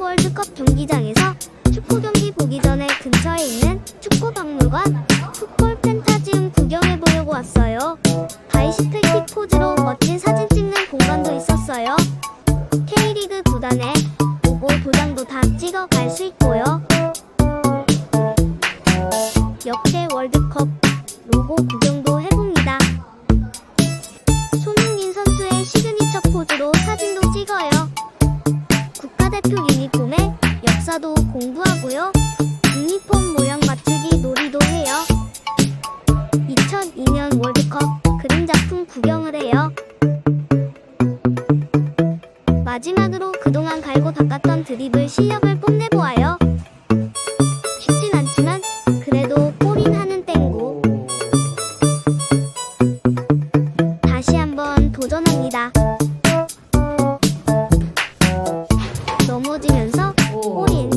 월드컵 경기장에서 축구 경기 보기 전에 근처에 있는 축구 박물관 풋볼 펜타지움 구경해 보려고 왔어요. 바이시클킥 포즈로 멋진 사진 찍는 공간도 있었어요. K리그 구단의 로고 도장도 다 찍어 갈 수 있고요. 역대 월드컵 로고 구경도 해봅니다. 손흥민 선수의 시그니처 포즈로 사진도 찍어요. 국가대표 그림 작품 구경을 해요. 마지막으로 그동안 갈고 닦았던 드리블 실력을 뽐내보아요. 쉽진 않지만 그래도 골인 하는 땡고. 다시 한번 도전합니다. 넘어지면서 골인.